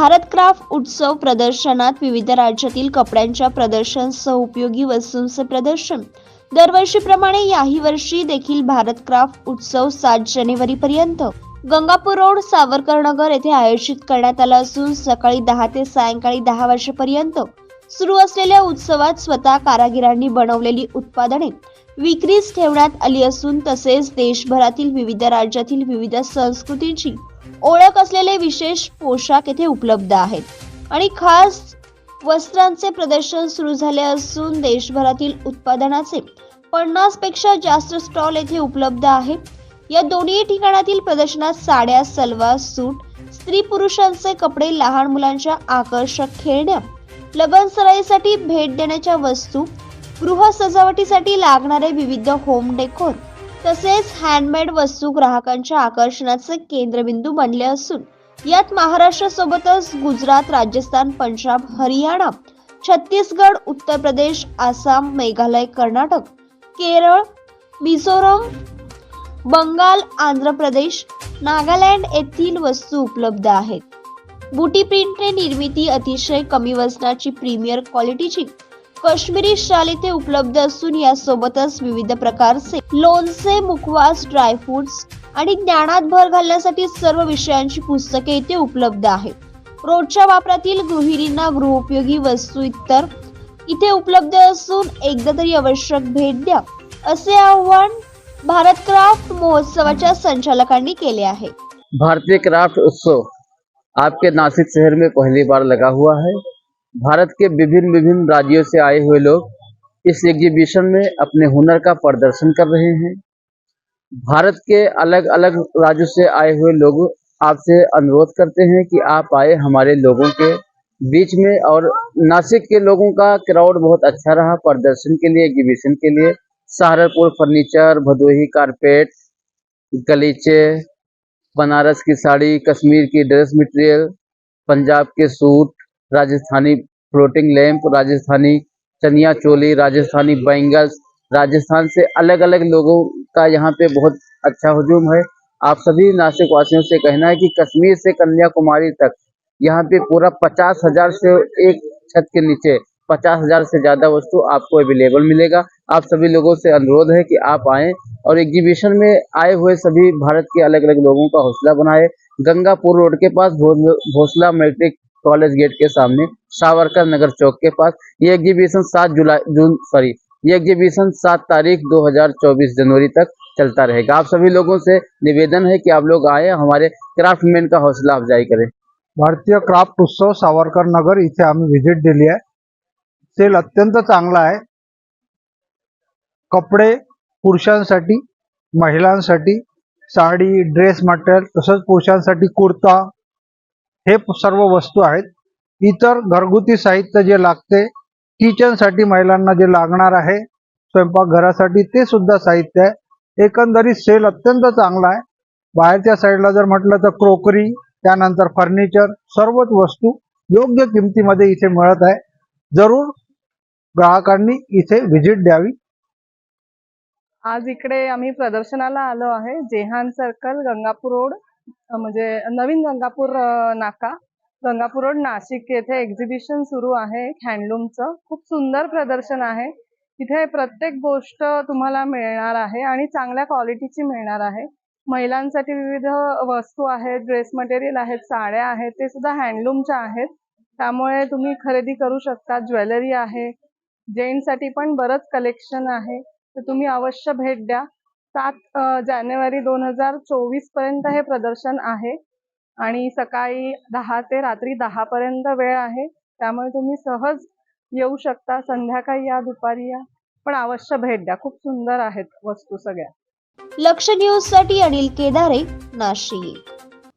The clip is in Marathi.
भारत क्राफ्ट उत्सव प्रदर्शनात विविध राज्यातील कपड्यांच्या प्रदर्शन उपयोगी वस्तूंचे प्रदर्शन. दरवर्षीप्रमाणे याही वर्षी देखील भारत क्राफ्ट उत्सव सात जानेवारीपर्यंत. गंगापूर रोड सावरकरनगर येथे आयोजित करण्यात आला असून सकाळी दहा ते सायंकाळी दहा वाजेपर्यंत सुरू असलेल्या उत्सवात स्वतः कारागिरांनी बनवलेली उत्पादने विक्रीस ठेवण्यात आली असून तसेच देशभरातील विविध राज्यातील विविध संस्कृतींची ओळख असलेले विशेष पोशाख येथे उपलब्ध आहेत. आणि खास वस्त्रांचे प्रदर्शन सुरू झाले असून देशभरातील उत्पादनाचे पन्नासपेक्षा जास्त स्टॉल येथे उपलब्ध आहेत. या दोन्ही ठिकाणातील प्रदर्शनात साड्या सलवार सूट स्त्री पुरुषांचे कपडे लहान मुलांच्या आकर्षक खेळण्या लग्न सराईसाठी भेट देण्याच्या वस्तू गृह सजावटीसाठी लागणारे विविध होम डेकोर तसेच हँडमेड वस्तू ग्राहकांच्या आकर्षणाचे केंद्रबिंदू बनले असून यात महाराष्ट्रासोबतच गुजरात राजस्थान पंजाब हरियाणा छत्तीसगड उत्तर प्रदेश आसाम मेघालय कर्नाटक केरळ मिझोरम बंगाल आंध्र प्रदेश नागालँड येथील वस्तू उपलब्ध आहेत. बुटी प्रिंटने निर्मिती अतिशय कमी वजनाची प्रीमियर क्वालिटीची काश्मीरी शाल इथे उपलब्ध असून यासोबतच विविध प्रकारचे लोणचे मुखवास ड्रायफ्रुट्स आणि ज्ञानात भर घालण्यासाठी सर्व विषयांची पुस्तके इथे उपलब्ध आहेत. रोजच्या वापरातील गृहिणींना गृहोपयोगी वस्तू इतर इथे उपलब्ध असून एकदा तरी आवश्यक भेट द्या असे आवाहन भारत क्राफ्ट महोत्सवाच्या संचालकांनी केले आहे. भारतीय क्राफ्ट उत्सव आपके नासिक शहर में पहली बार लगा हुआ है। भारत के विभिन्न विभिन्न राज्यों से आए हुए लोग इस एग्जीबिशन में अपने हुनर का प्रदर्शन कर रहे हैं। भारत के अलग अलग राज्यों से आए हुए लोग आपसे अनुरोध करते हैं कि आप आए हमारे लोगों के बीच में और नासिक के लोगों का क्राउड बहुत अच्छा रहा प्रदर्शन के लिए एग्जीबिशन के लिए। सहारनपुर फर्नीचर भदोही कारपेट गलीचे, बनारस की साड़ी, कश्मीर की ड्रेस मटेरियल पंजाब के suit Rajasthani floating lamp, Rajasthani chaniya choli, Rajasthani bangles, Rajasthan से अलग अलग लोगों का यहाँ पे बहुत अच्छा हजूम है। आप सभी नासिक वासियों से कहना है कि कश्मीर से कन्याकुमारी तक यहाँ पे पूरा पचास हज़ार से एक छत के नीचे पचास हज़ार से ज़्यादा वस्तु आपको अवेलेबल मिलेगा। आप सभी लोगों से अनुरोध है कि आप आए और एग्जीबिशन में आए हुए सभी भारत के अलग अलग लोगों का हौसला बनाए। गंगापुर रोड के पास भोसला मैट्रिक कॉलेज गेट के सामने सावरकर नगर चौक के पास। ये एग्जीबिशन सात जुलाई, जून सॉरी ये एग्जीबिशन सात तारीख 2024 जनवरी तक चलता रहेगा। आप सभी लोगों से निवेदन है कि आप लोग आए, हमारे क्राफ्टमैन का हौसला अफजाई करें। भारतीय क्राफ्ट उत्सव सावरकर नगर, इथे आम्ही व्हिजिट दिली आहे. सेल अत्यंत चांगला आहे. कपडे पुरुषांसाठी, महिलांसाठी, साडी ड्रेस मटेरियल तसंच पुरुषांसाठी कुर्ता हे सर्व वस्तू आहेत. इतर घरगुती साहित्य जे लागते किचनसाठी महिलांना जे लागणार आहे स्वयंपाकघरासाठी ते सुद्धा साहित्य आहे. एकंदरीत सेल अत्यंत चांगला आहे. बाहेरच्या साईडला जर म्हटलं तर क्रोकरी त्यानंतर फर्निचर सर्वच वस्तू योग्य किमतीमध्ये इथे मिळत आहे. जरूर ग्राहकांनी इथे व्हिजिट द्यावी. आज इकडे आम्ही प्रदर्शनाला आलो आहे. जेहान सर्कल गंगापूर रोड म्हणजे नवीन गंगापूर नाका. गंगापूर रोड नाशिक. येथे एक्झिबिशन सुरू आहे हँडलूमचं खूप सुंदर प्रदर्शन आहे. इथे प्रत्येक गोष्ट तुम्हाला मिळणार आहे आणि चांगल्या क्वालिटीची मिळणार आहे. महिलांसाठी विविध वस्तू आहेत ड्रेस मटेरियल आहेत साड्या आहेत ते सुद्धा हँडलूमच्या आहेत. त्यामुळे तुम्ही खरेदी करू शकता. ज्वेलरी आहे. जेंट्ससाठी पण बरंच कलेक्शन आहे. तर तुम्ही अवश्य भेट द्या. सात जानेवारी दोन हजार चोवीसपर्यंत हे प्रदर्शन आहे. आणि सकाळी दहा ते रात्री दहा पर्यंत वेळ आहे. त्यामुळे तुम्ही सहज येऊ शकता. संध्याकाळी या दुपारी या. पण अवश्य भेट द्या. खूप सुंदर आहेत वस्तू सगळ्या. लक्ष न्यूजसाठी अनिल केदारे नाशिक.